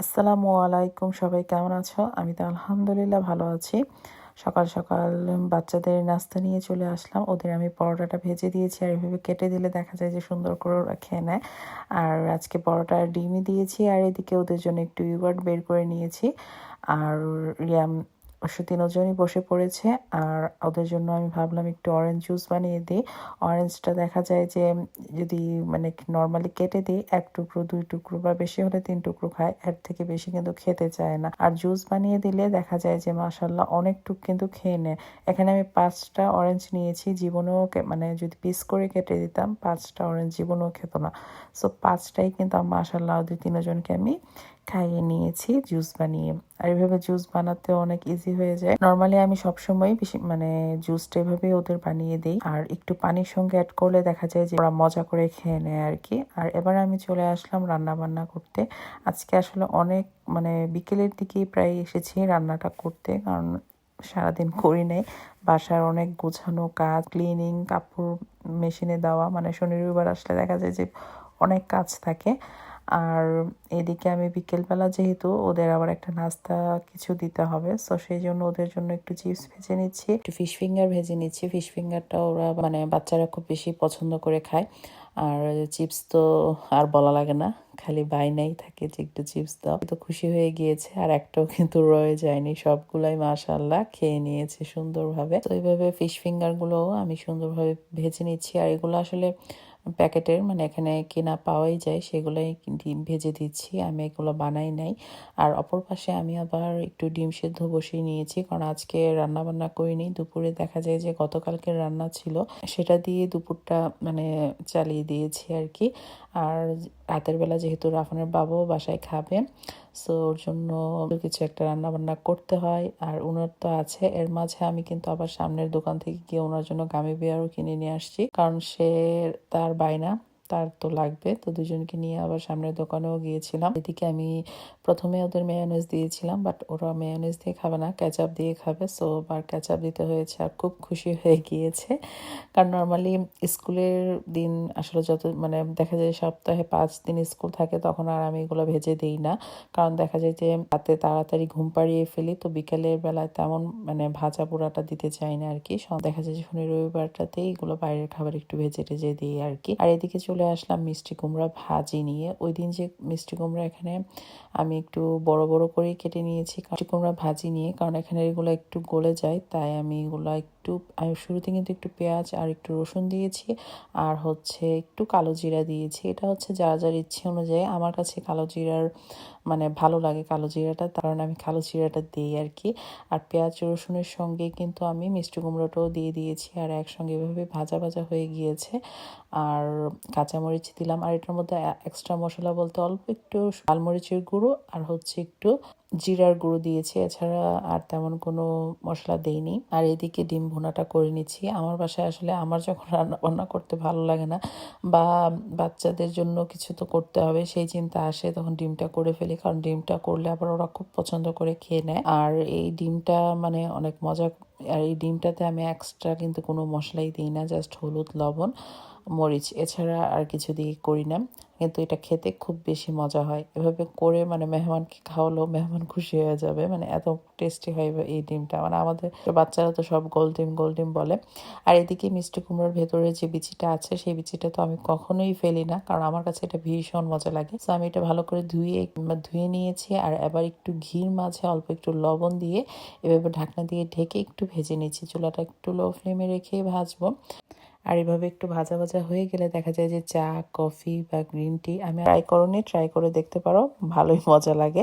আসসালামু আলাইকুম, সবাই কেমন আছো? আমি তো আলহামদুলিল্লাহ ভালো আছি। সকাল সকাল বাচ্চাদের নাস্তা নিয়ে চলে আসলাম। ওদের আমি পরোটাটা ভেজে দিয়েছি আর এভাবে কেটে দিলে দেখা যায় যে সুন্দর করে ওরা খেয়ে নেয়। আর আজকে পরোটা ডিমই দিয়েছি আর এদিকে ওদের জন্য একটু ইউগার্ট বের করে নিয়েছি। আর তিনজনই বসে পড়েছে, আর ওদের জন্য আমি ভাবলাম একটু অরেঞ্জ জুস বানিয়ে দিই। অরেঞ্জটা দেখা যায় যে, যদি মানে নর্মালি কেটে দিই, এক টুকরো, দুই টুকরো বা বেশি হলে তিন টুকরো খায়, এর থেকে বেশি কিন্তু খেতে চায় না। আর জুস বানিয়ে দিলে দেখা যায় যে মাসাল্লাহ অনেক টুক কিন্তু খেয়ে নেয়। এখানে আমি পাঁচটা অরেঞ্জ নিয়েছি, জীবনেও মানে যদি পিস করে কেটে দিতাম, পাঁচটা অরেঞ্জ জীবনেও খেত না। সো পাঁচটাই কিন্তু মাসাল্লাহ ওদের তিনজনকে আমি খাইয়ে নিয়েছি জুস বানিয়ে। আর এভাবে জুস বানাতে অনেক ইজি হয়ে যায়। নর্মালি আমি সবসময় মানে জুসটা এভাবেই ওদের বানিয়ে দিই। আর একটু পানির সঙ্গে অ্যাড করলে দেখা যায় যে ওরা মজা করে খেয়ে নেয় আর কি আর এবার আমি চলে আসলাম রান্না বান্না করতে। আজকে আসলে অনেক মানে বিকেলের দিকেই প্রায় এসেছি রান্নাটা করতে। কারণ সারাদিন করি নাই। বাসার অনেক গোছানো কাজ ক্লিনিং কাপড় মেশিনে দেওয়া। মানে শনি রবিবার আসলে দেখা যায় যে অনেক কাজ থাকে। আর এদিকে আমি বিকেলবেলা যেহেতু ওদের আবার একটা নাস্তা কিছু দিতে হবে সো সেই জন্য ওদের জন্য একটু চিপস ভেজে নিচ্ছি, একটু ফিশ ফিঙ্গার ভেজে নিচ্ছি। ফিশ ফিঙ্গারটা ওরা মানে বাচ্চারা খুব বেশি পছন্দ করে খায়। আর চিপস তো আর বলা লাগে না, খালি বাইনাই থাকে যে একটু চিপস দাও। তো খুশি হয়ে গিয়েছে, আর একটাও কিন্তু রয়ে যায়নি। সবগুলাই মাশাল্লাহ খেয়ে নিয়েছে সুন্দরভাবে। তো এইভাবে ফিশ ফিঙ্গারগুলো আমি সুন্দরভাবে ভেজে নিচ্ছি। আর এগুলো আসলে প্যাকেটের মানে এখানে কেনা পাওয়াই যায়, সেগুলোই ডিম ভেজে দিচ্ছি, আমি এগুলো বানাই নাই। আর অপর পাশে আমি আবার একটু ডিম সেদ্ধ বসিয়ে নিয়েছি, কারণ আজকে রান্না বান্না করিনি। দুপুরে দেখা যায় যে গতকালকে রান্না ছিল, সেটা দিয়ে দুপুরটা মানে চালিয়ে দিয়েছি আর কি। আর রাতের বেলা যেহেতু রাফানের বাবাও বাসায় খাবে সো ওর জন্য কিছু একটা রান্না বান্না করতে হয়। আর ওনার তো আছে। এর মাঝে আমি কিন্তু আবার সামনের দোকান থেকে গিয়ে ওনার জন্য গামি বিয়ারও কিনে নিয়ে আসছি। কারণ সে তার বায়না তার তো লাগবে। তো দুজনকে নিয়ে আবার সামনের দোকানেও গিয়েছিলাম। এদিকে আমি প্রথমে ওদের মেয়োনেজ দিয়েছিলাম বাট ওরা মেয়োনেজ দিয়ে খাবে না ক্যাচাপ দিয়ে খাবে। সো বার ক্যাচাপ দিতে হয়েছে আর খুব খুশি হয়ে গিয়েছে। কারণ নর্মালি স্কুলের দিন আসলে যত মানে দেখা যায় সপ্তাহে পাঁচ দিন স্কুল থাকে, তখন আর আমি এগুলো ভেজে দিই না। কারণ দেখা যায় যে রাতে তাড়াতাড়ি ঘুম পাড়িয়ে ফেলি, তো বিকেলের বেলায় তেমন মানে ভাজা পোড়াটা দিতে চাই না আর কি। দেখা যায় যে শনি রবিবারটাতেই এগুলো বাইরের খাবার একটু ভেজে টেজে দিই আর কি। আর এদিকে আসলাম মিষ্টি কুমড়া ভাজি নিয়ে। ওই দিন যে মিষ্টি কুমড়া এখানে আমি একটু বড় বড় করে কেটে নিয়েছি। মিষ্টি কুমড়া ভাজি নিয়ে, কারণ এখানে এগুলো একটু গলে যায়, তাই আমি এগুলো একটু শুরুতে কিন্তু একটু পেঁয়াজ আর একটু রসুন দিয়েছি, আর হচ্ছে একটু কালো জিরা দিয়েছি। এটা হচ্ছে যার যার ইচ্ছে অনুযায়ী। আমার কাছে কালো জিরার মানে ভালো লাগে কালো জিরাটা কারণে আমি কালো জিরাটা দিই আর কি আর পেঁয়াজ রসুনের সঙ্গে কিন্তু আমি মিষ্টি কুমড়োটাও দিয়ে দিয়েছি, আর একসঙ্গে এভাবে ভাজা ভাজা হয়ে গিয়েছে। আর কাঁচামরিচ দিলাম। আর এটার মধ্যে এক্সট্রা মশলা বলতে অল্প একটু লালমরিচের গুঁড়ো, আর হচ্ছে একটু জিরার গুঁড়ো দিয়েছি, এছাড়া আর তেমন কোনো মশলা দেইনি। আর এদিকে ডিম ভুনাটা করে নিচ্ছি। আমার বাসায় আসলে আমার যখন রান্না বান্না করতে ভালো লাগে না বা বাচ্চাদের জন্য কিছু তো করতে হবে, সেই চিন্তা আসে তখন ডিমটা করে ফেলি। কারণ ডিমটা করলে আবার ওরা খুব পছন্দ করে খেয়ে নেয়। আর এই ডিমটা মানে অনেক মজা আর এই ডিমটাতে আমি এক্সট্রা কিন্তু কোনো মশলাই দিই না জাস্ট হলুদ, লবণ, মরিচ। এছাড়া আর কিছু দিয়ে করি না, কিন্তু এটা খেতে খুব বেশি মজা হয়। এভাবে করে মানে মেহমানকে খাওয়ালেও মেহমান খুশি হয়ে যাবে মানে এত টেস্টি হয় এই ডিমটা। মানে আমাদের বাচ্চারা তো সব গোল ডিম গোল ডিম বলে। আর এদিকে মিষ্টি কুমড়োর ভেতরে যে বিচিটা আছে, সেই বিচিটা তো আমি কখনোই ফেলি না, কারণ আমার কাছে এটা ভীষণ মজা লাগে। তো আমি এটা ভালো করে ধুয়ে ধুয়ে নিয়েছি, আর এবার একটু ঘির মাঝে অল্প একটু লবণ দিয়ে এভাবে ঢাকনা দিয়ে ঢেকে একটু ভেজে নিচ্ছি। চুলাটা একটু লো ফ্লেমে রেখে ভাজবো। আর এভাবে একটু ভাজা ভাজা হয়ে গেলে দেখা যায় যে চা, কফি বা গ্রিন টি আমি ট্রাই করনি ট্রাই করে দেখতে পারো। ভালোই মজা লাগে।